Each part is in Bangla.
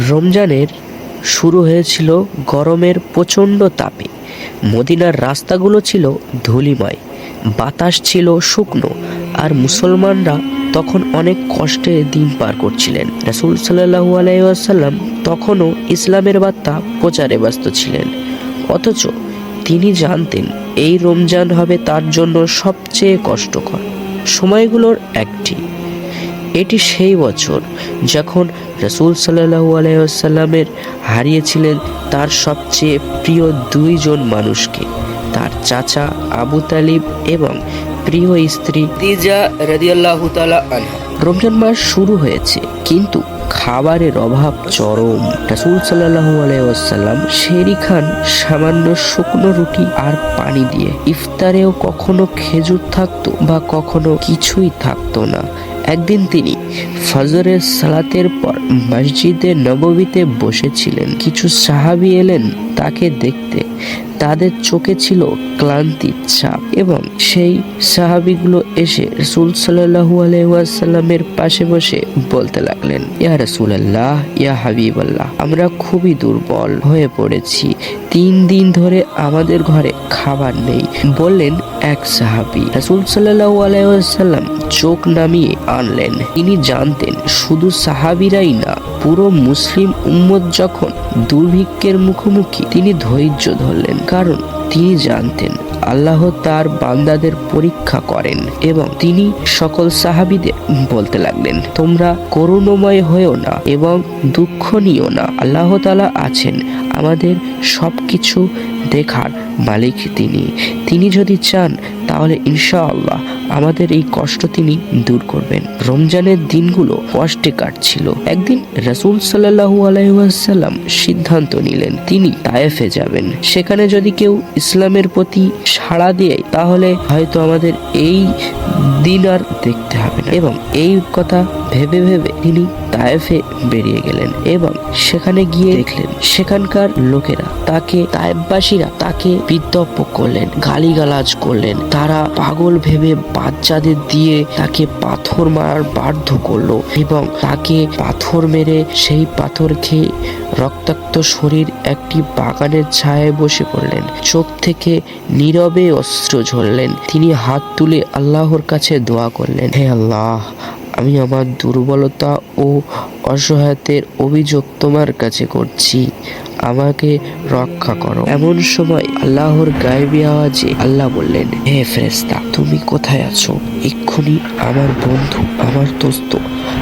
রমজানের শুরু হয়েছিল গরমের প্রচণ্ড তাপে। মদিনার রাস্তাগুলো ছিল ধুলিময়, বাতাস ছিল শুকনো, আর মুসলমানরা তখন অনেক কষ্টে দিন পার করছিলেন। রাসুল সাল্লাহু আলাইসাল্লাম তখনও ইসলামের বার্তা প্রচারে ব্যস্ত ছিলেন। অথচ তিনি জানতেন, এই রমজান হবে তার জন্য সবচেয়ে কষ্টকর। সময়গুলোর একটি এটি সেই বছর যখন রসুল সাল্লাহু আলাইসাল্লামের হারিয়েছিলেন তার সবচেয়ে প্রিয় দুইজন মানুষকে, তার চাচা আবু তালিব এবং প্রিয় স্ত্রী তিজা রাদিয়াল্লাহু তাআলা আনহা। রমজান মাস শুরু হয়েছে, কিন্তু খাবারের অভাব চরম। রাসুল সাল্লাহু আলাইসাল্লাম শেরি খান সামান্য শুকনো রুটি আর পানি দিয়ে ইফতারেও কখনো খেজুর থাকতো বা কখনো কিছুই থাকতো না। একদিন তিনি ফজরের সালাতের পর মসজিদে নববীতে বসেছিলেন। কিছু সাহাবি এলেন তাকে দেখতে। তাদের চোখে ছিল ক্লান্তির ছাপ এবং সেই সাহাবিগুলো এসে রসুল সাল্লাহু আলহাসাল্লামের পাশে বসে বলতে লাগলেন, ইয়া রসুলাল্লাহ, ইয়া হাবিবাল্লাহ, আমরা খুবই দুর্বল হয়ে পড়েছি। তিন দিন ধরে আমাদের ঘরে খাবার নেই। বললেন, এক সাহাবি রাসুল সাল্লাম চোখ নামিয়ে আনলেন। তিনি জানতেন, শুধু সাহাবিরাই না, পুরো মুসলিম উম্মত যখন দুর্ভিক্ষের মুখোমুখি, তিনি ধৈর্য ধরলেন। কারণ তিনি জানতেন আল্লাহ তার বান্দাদের পরীক্ষা করেন এবং তিনি সকল সাহাবিদের বলতে লাগলেন, তোমরা করুণময় হয়েও না এবং দুঃখ নিও না। আল্লাহ তালা আছেন, আমাদের সব কিছু দেখার মালিক তিনি। তিনি যদি চান, তাহলে ইনশাআল্লাহ আমাদের এই কষ্ট তিনি দূর করবেন। রমজানের দিনগুলো কষ্টে কাটছিল একদিন রসুল সাল্লাহু আলাইসাল্লাম সিদ্ধান্ত নিলেন, তিনি তায়েফে যাবেন। সেখানে যদি কেউ ইসলামের প্রতি সাড়া দেয়, তাহলে হয়তো আমাদের এই দিন আর দেখতে হবে না। এবং এই কথা ভেবে ভেবে তিনি তায়েফে বেরিয়ে গেলেন এবং সেখানে গিয়ে দেখলেন সেখানকার লোকেরা তাকে তায়েববাসীরা তাকে বিদ্যপ্য করলেন, গালিগালাজ করলেন। তারা পাগল ভেবে বাচ্চাদের দিয়ে তাকে পাথর মারার বাধ্য করল এবং তাকে পাথর মেরে সেই পাথর খেয়ে রক্তাক্ত শরীর একটি বাগানের ছায়ায় বসে পড়লেন। চোখ থেকে নীরবে অস্ত্র ঝরলেন। তিনি হাত তুলে আল্লাহর কাছে দোয়া করলেন, হে আল্লাহ আমি আমার দুর্বলতা ও অসহায়তের অভিযোগ তোমার কাছে করছি। আমাকে রক্ষা করো। এমন সময় আল্লাহর গায়েবী আওয়াজে আল্লাহ বললেন, হে ফেরেস্তা তুমি কোথায় আছো? এক্ষুনি আমার বন্ধু, আমার দোস্ত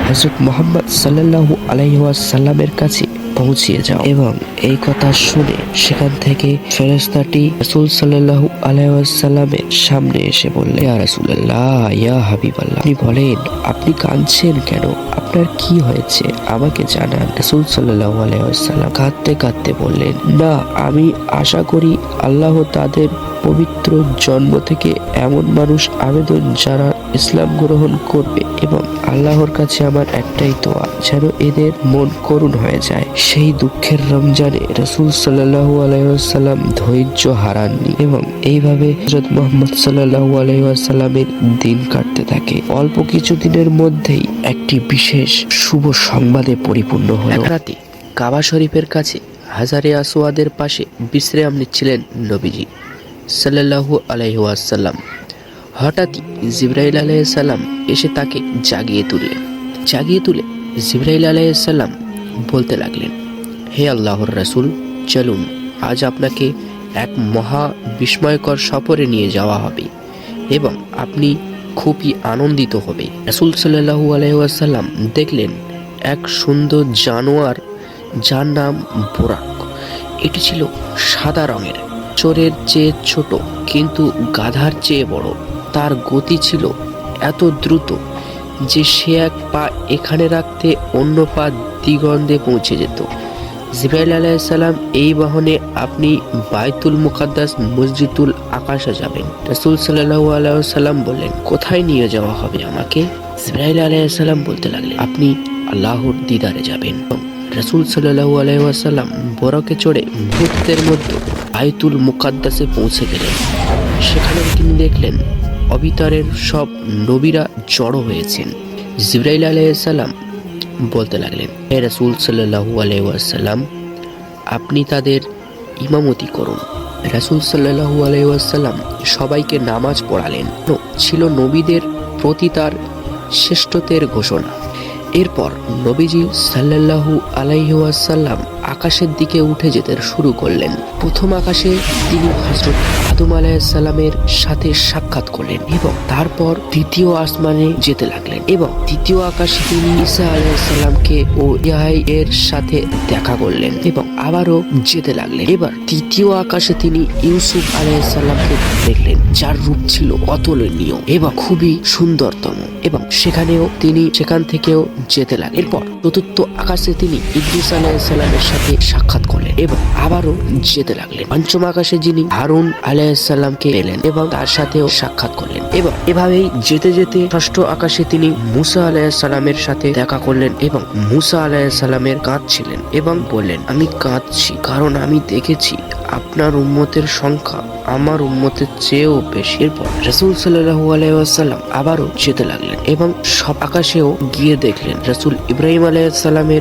হজরত মোহাম্মদ সাল্লাল্লাহু আলাইহাসাল্লামের কাছে পৌঁছিয়ে যাও। এবং এই কথা শুনে সেখান থেকে ফেরেস্তাটি রাসূল সাল্লাল্লাহু আলাইসাল্লামের সামনে এসে বললেন ইয়া রাসূলুল্লাহ, ইয়া হাবিবাল্লাহ। আপনি বলেন, আপনি কাঁদছেন কেন? আপনার কি হয়েছে? আমাকে জানান। রাসূল সাল্লাল্লাহু আলাইসাল্লাম কাঁদতে কাঁদতে বললেন, না, আমি আশা করি আল্লাহ তাদের পবিত্র জন্ম থেকে এমন মানুষ আবেদন যারা ইসলাম গ্রহণ করবে এবং আল্লাহর কাছে আমার একটাই দোয়া, যেন এদের মন করুণ হয়ে যায়। সেই দুঃখের রমজানে রসুল সাল্লাহু আলাইসাল্লাম ধৈর্য হারাননি এবং এইভাবে হজরত মোহাম্মদ সাল্লাহু আলাইসাল্লামের দিন কাটতে থাকে। অল্প কিছু দিনের মধ্যেই একটি বিশেষ শুভ সংবাদে পরিপূর্ণ হল। রাতে কাবা শরীফের কাছে হাজারে আসোয়াদের পাশে বিশ্রাম নিচ্ছিলেন নবীজি সাল্লাহু আলাইহাসাল্লাম হঠাৎই জিব্রাইল আলাইসাল্লাম এসে তাকে জাগিয়ে তুললেন। জাগিয়ে তুলে জিব্রাইল আলাইসাল্লাম বলতে লাগলেন, হে আল্লাহর রাসূল, চলুন, আজ আপনাকে এক মহা বিস্ময়কর সফরে নিয়ে যাওয়া হবে এবং আপনি খুবই আনন্দিত হবে। রাসূল সাল্লাহু আলাইসাল্লাম দেখলেন এক সুন্দর জানোয়ার, যার নাম বোরাক। এটি ছিল সাদা রঙের, চোরের চেয়ে ছোট কিন্তু গাধার চেয়ে বড়। তার গতি ছিল এত দ্রুত যে সে এক পা এখানে রাখতে অন্য পা দিগন্ধে পৌঁছে যেত। জিব্রাইল আলাইসাল্লাম এই বাহনে আপনি বায়তুল মুকাদ্দাস মসজিদুল আকাশে যাবেন। রাসুল সাল্লাহু আলাইসাল্লাম বললেন, কোথায় নিয়ে যাওয়া হবে আমাকে? জিব্রাইল আলাইসাল্লাম বলতে লাগলেন, আপনি আল্লাহর দিদারে যাবেন। রাসুল সাল্লাহু আলাইসাল্লাম বরকে চড়ে মুহূর্তের মধ্যে আয়তুল মুকাদ্দাসে পৌঁছে গেলেন। সেখানে তিনি দেখলেন, অবিতারের সব নবীরা জড়ো হয়েছেন। জিব্রাইল আলাইসাল্লাম বলতে লাগলেন, হে রসুল সাল্লাহু আলাইসাল্লাম আপনি তাদের ইমামতি করুন। রাসুল সাল্লাহু আলাইসাল্লাম সবাইকে নামাজ পড়ালেন। ছিল নবীদের প্রতি তার শ্রেষ্ঠতের ঘোষণা। এরপর নবীজি সাল্লাহু আলাইহাসাল্লাম আকাশের দিকে উঠে যেতে শুরু করলেন। প্রথম আকাশে তিনি হজরত আদম আলাইসাল্লামের সাথে সাক্ষাৎ করলেন এবং তারপর দ্বিতীয় আসমানে যেতে লাগলেন এবং দ্বিতীয় আকাশে তিনি ঈসা আলাইসাল্লামকে ও ইয়াহাই এর সাথে দেখা করলেন এবং আবারও যেতে লাগলেন। এবার তৃতীয় আকাশে তিনি ইউসুফ আলাইসাল্লামকে দেখলেন, যার রূপ ছিল অতুলনীয় এবং খুবই সুন্দরতম এবং সেখানেও তিনি সেখান থেকেও যেতে লাগলেন। এরপর চতুর্থ আকাশে তিনি ইদ্রিস আলাইসাল্লামের সাথে সাক্ষাৎ করলেন এবং আবারও যেতে লাগলেন। পঞ্চম আকাশে যিনি হারুন আলাইসাল্লামকে পেলেন এবং তার সাথেও সাক্ষাৎ করলেন। এবং এভাবেই যেতে যেতে ষষ্ঠ আকাশে তিনি মুসা আলাইসাল্লামের সাথে দেখা করলেন এবং মুসা আলাইসাল্লামের কাঁদছিলেন এবং বললেন, আমি কাঁদছি, কারণ আমি দেখেছি আপনার উম্মতের সংখ্যা আমার উম্মতের চেয়েও বেশি। এরপর রসুল সাল্লাহু আলাইসাল্লাম আবারও যেতে লাগলেন এবং সব আকাশেও গিয়ে দেখলেন, রসুল ইব্রাহিম আলাইসাল্লামের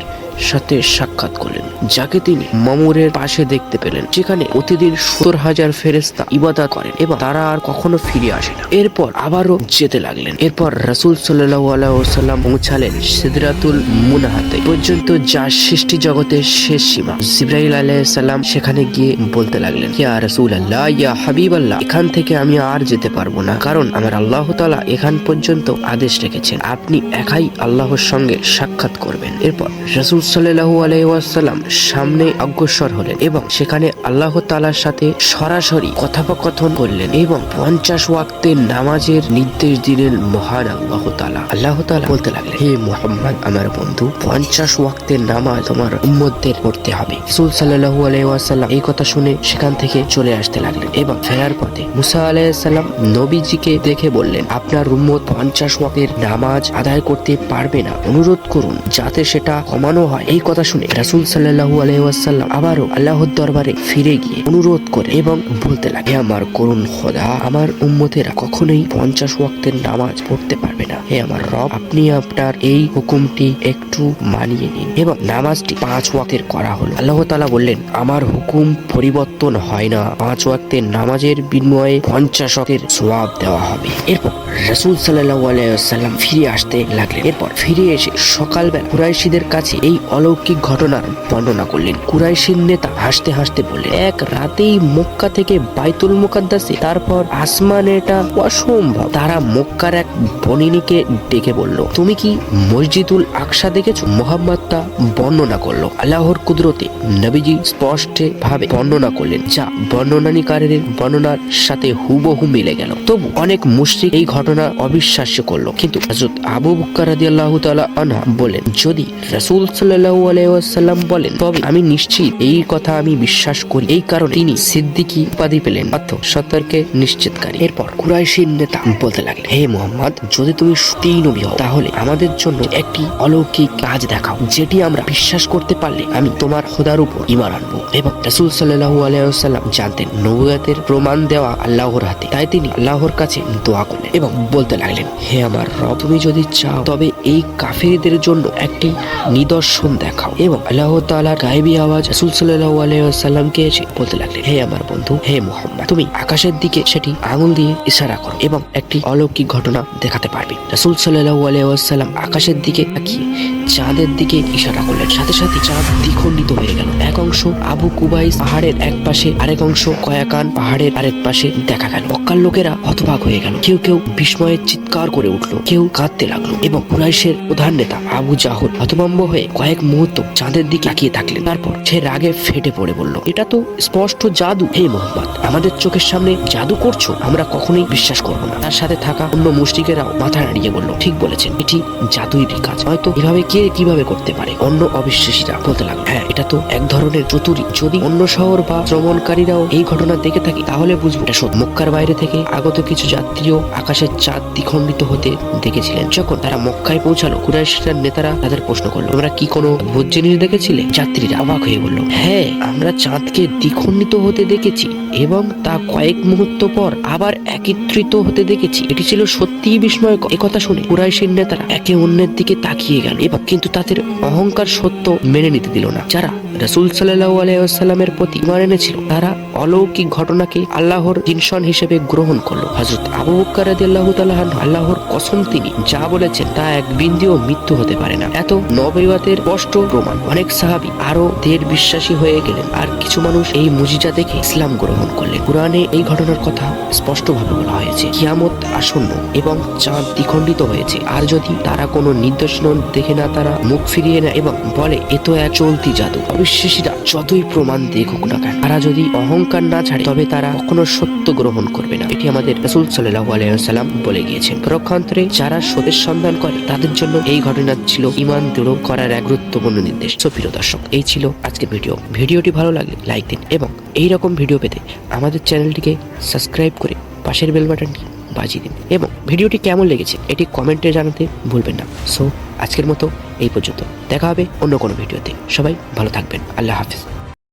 সাথে সাক্ষাৎ করলেন, যাকে তিনি মমরের পাশে দেখতে পেলেন, যেখানে প্রতিদিন সত্তর হাজার ফেরেস্তা ইবাদত করেন এবং তারা আর কখনো ফিরে আসে না। এরপর আবারও যেতে লাগলেন। এরপর রসুল সাল্লাহু আলাইসাল্লাম পৌঁছালেন সিদরাতুল মুনাহাতে। পর্যন্ত যা সৃষ্টি জগতের শেষ সীমা। জিব্রাইল আলাইসাল্লাম সেখানে গিয়ে বলতে লাগলেন, ইয়া রসুল আল্লাহ ইয়া হাবিব আল্লাহ এখান থেকে আমি আর যেতে পারব না। কারণ আমার আল্লাহ তালা এখান পর্যন্ত আদেশ রেখেছেন, আপনি একাই আল্লাহর সঙ্গে সাক্ষাৎ করবেন। এরপর রসুল সাল্লাহু আলাইসাল্লাম সামনে অগ্রসর হলেন এবং সেখানে আল্লাহ তালার সাথে সরাসরি কথোপকথন করলেন এবং পঞ্চাশ ওয়াক্তের নামাজের নির্দেশ দিলেন মহান আল্লাহ তালা আল্লাহ তালা বলতে লাগলেন, হে মোহাম্মদ, আমার বন্ধু, পঞ্চাশ ওয়াক্তের নামাজ তোমার উম্মতদের পড়তে হবে। রসুল সাল্লাহু আলাইসাল্লাম এই কথা শুনে সেখান থেকে চলে আসতে লাগলেন এবং ফেরার পথে মুসা আলাইসাল্লাম নবীজিকে দেখে বললেন, আপনার উম্মত পঞ্চাশ ওয়াক্তের নামাজ আদায় করতে পারবে না। অনুরোধ করুন, যাতে সেটা কমানো হয়। এই কথা শুনে রাসুল সাল্লাহু আলাইসাল্লাম আবারও আল্লাহর দরবারে ফিরে গিয়ে অনুরোধ করে এবং বলতে লাগে আমার করুন খোদা, আমার উম্মতেরা কখনোই পঞ্চাশ ওয়াক্তের নামাজ পড়তে পারবে না। হে আমার রব, আপনি আপনার এই হুকুমটি একটু মানিয়ে নিন। এবং নামাজটি পাঁচ ওয়াক্তের করা হলো। আল্লাহ তালা বললেন, আমার হুকুম পরিবর্তন হয় না। পাঁচ ওয়াক্তের নামাজের বিনিময়ে পঞ্চাশ ওয়াক্তের সোয়াব দেওয়া হবে। এরপর রসুল সাল্লাহ আলাইসাল্লাম ফিরে আসতে লাগলেন। এরপর ফিরে এসে সকালবেলা কুরাইশিদের কাছে এই অলৌকিক ঘটনার বর্ণনা করলেন। কুরাইশির নেতা হাসতে হাসতে বললেন, এক রাতেই মক্কা থেকে বাইতুল মুকাদ্দাসে, তারপর আসমানে এটা অসম্ভব। তারা মক্কার এক বনিনীকে ডেকে বলল, তুমি কি মসজিদুল আকসা দেখেছ? মোহাম্মদ তা বর্ণনা করল। আল্লাহর কুদরতে নবীজি স্পষ্ট ভাবে বর্ণনা করলেন, যা বর্ণনানিকারের বর্ণনার সাথে হুবহু মিলে গেল। তবু অনেক মুশরিক এই ঘটনা অবিশ্বাস্য করল। কিন্তু হযরত আবু বকর রাদিয়াল্লাহু তাআলা আনহা বলেন যদি রাসূল সাল্লাল্লাহু আলাইহি ওয়াসাল্লাম বলেন, তবে আমি নিশ্চিত, এই কথা আমি বিশ্বাস করি। এই কারণে তিনি সিদ্দিকী উপাধি পেলেন অর্থ সতর্কে নিশ্চিতকারী। এরপর কুরাইশির নেতা বলতে লাগলেন, হে মোহাম্মদ, যদি তুমি সত্যিই নবী হও, তাহলে আমাদের জন্য একটি অলৌকিক কাজ দেখাও, যেটি আমরা বিশ্বাস করতে পারলে আমি তোমার খোদার উপর ইমান আনব। এবং রাসূল সাল্লাল্লাহু আলাইহি ওয়াসাল্লাম জানতেন, নবুয়াতের প্রমাণ দেওয়া আল্লাহর হাতে। তাই তিনি আল্লাহর কাছে দোয়া করলেন এবং বলতে লাগলেন, হে আমার রব, তুমি যদি চাও, তবে এই কাফেরদের জন্য একটি নিদর্শন দেখাও। এবং আল্লাহ তালা গায়েবী আওয়াজ রসুল সাল্লাহ এসে বলতে লাগলেন, হে আমার বন্ধু, হে মোহাম্মদ, তুমি আকাশের দিকে সেটি আঙুল দিয়ে ইশারা করো এবং একটি অলৌকিক ঘটনা দেখাতে পারবে। রসুল সাল্লাহ আলাইসাল্লাম আকাশের দিকে তাকিয়ে চাঁদের দিকে ইশারা করলেন। সাথে সাথে চাঁদ দ্বিখণ্ডিত হয়ে গেল। এক অংশ আবু কুবাইস পাহাড়ের এক পাশে, আরেক অংশ কয়াকান পাহাড়ের আরেক পাশে দেখা গেল। মক্কার লোকেরা হতবাক হয়ে গেল। কেউ কেউ বিস্ময়ের চিৎকার করে উঠল। কেউ কাঁদতে লাগল এবং কুরাইশের প্রধান নেতা আবু জাহর হতভম্ব হয়ে কয়েক মুহূর্ত চাঁদের দিকে তাকিয়ে থাকলেন। তারপর সে রাগে ফেটে পড়ে বলল, এটা তো স্পষ্ট জাদু। হে মোহাম্মদ, আমাদের চোখের সামনে জাদু করছ? আমরা কখনোই বিশ্বাস করব না। তার সাথে থাকা অন্য মুষ্টিকেরাও মাথা নাড়িয়ে বলল, ঠিক বলেছেন, এটি জাদুই কাজ। হয়তো এভাবে কে কীভাবে করতে পারে। অন্য অবিশ্বাসীরা বলতে লাগল হ্যাঁ এটা তো এক ধরনের চতুরি। যদি অন্য শহর বা ভ্রমণকারীরাও এই ঘটনা দেখে থাকি, তাহলে বুঝব। এটা সত্য। মক্কার বাইরে থেকে আগত কিছু যাত্রীও আকাশের চাঁদ দ্বিখণ্ডিত হতে দেখেছিলেন। যখন তারা মক্কায় পৌঁছালো কুরাইশের নেতারা তাদের প্রশ্ন করল, তোমরা কি কোনো অদ্ভুত জিনিস দেখেছিলে? যাত্রীরা অবাক হয়ে বলল হ্যাঁ আমরা চাঁদকে দ্বিখণ্ডিত হতে দেখেছি এবং তা কয়েক মুহূর্ত পর আবার একত্রিত হতে দেখেছি। এটি ছিল সত্যিই বিস্ময়কর। কথা শুনে কুরাইশের নেতারা একে অন্যের দিকে তাকিয়ে গেল এবং কিন্তু তাদের অহংকার সত্য মেনে নিতে দিল না। যারা রসুল সাল্লাহ আলাইসাল্লামের প্রতি ইমান এনেছিল, তারা অলৌকিক ঘটনাকে আল্লাহর জিনশন হিসেবে গ্রহণ করল। হজরত আবু বকর রাদিয়াল্লাহু তাআলা আল্লাহর কসম তিনি যা বলেছেন তা এক বিন্দুও মৃত্যু হতে পারে না। এত নবীয়তের স্পষ্ট প্রমাণ। অনেক সাহাবী আরও দের বিশ্বাসী হয়ে গেলেন। আর কিছু মানুষ এই মুজিজা দেখে ইসলাম গ্রহণ করলেন। কোরআনে এই ঘটনার কথা স্পষ্টভাবে বলা হয়েছে, কিয়ামত আসন্ন এবং চাঁদ দ্বিখণ্ডিত হয়েছে। আর যদি তারা কোনো নির্দেশন দেখে না তারা মুখ ফিরিয়ে নেয় এবং বলে, এ তো এক চলতি জাদু। অবিশ্বাসীরা যতই প্রমাণ দেখুক না কেন, তারা যদি অহংকার না ছাড়ে, তবে তারা কখনো সত্য গ্রহণ করবে না। এটি আমাদের রসুল সাল্লাহ আলাইসাল্লাম বলে গিয়েছেন। পরক্ষান্তরে যারা সত্যের সন্ধান করে, তাদের জন্য এই ঘটনা ছিল ইমান দৃঢ় করার এক গুরুত্বপূর্ণ নির্দেশ। তো প্রিয় দর্শক, এই ছিল আজকের ভিডিও। ভিডিওটি ভালো লাগলে লাইক দিন এবং এই রকম ভিডিও পেতে আমাদের চ্যানেলটিকে সাবস্ক্রাইব করে পাশের বেল বাটনটি বাজিয়ে দিন। এবং ভিডিওটি কেমন লেগেছে এটি কমেন্টে জানাতে ভুলবেন না। সো আজকের মতো এই পর্যন্ত। দেখা হবে অন্য কোনো ভিডিওতে সবাই ভালো থাকবেন। আল্লাহ হাফিজ।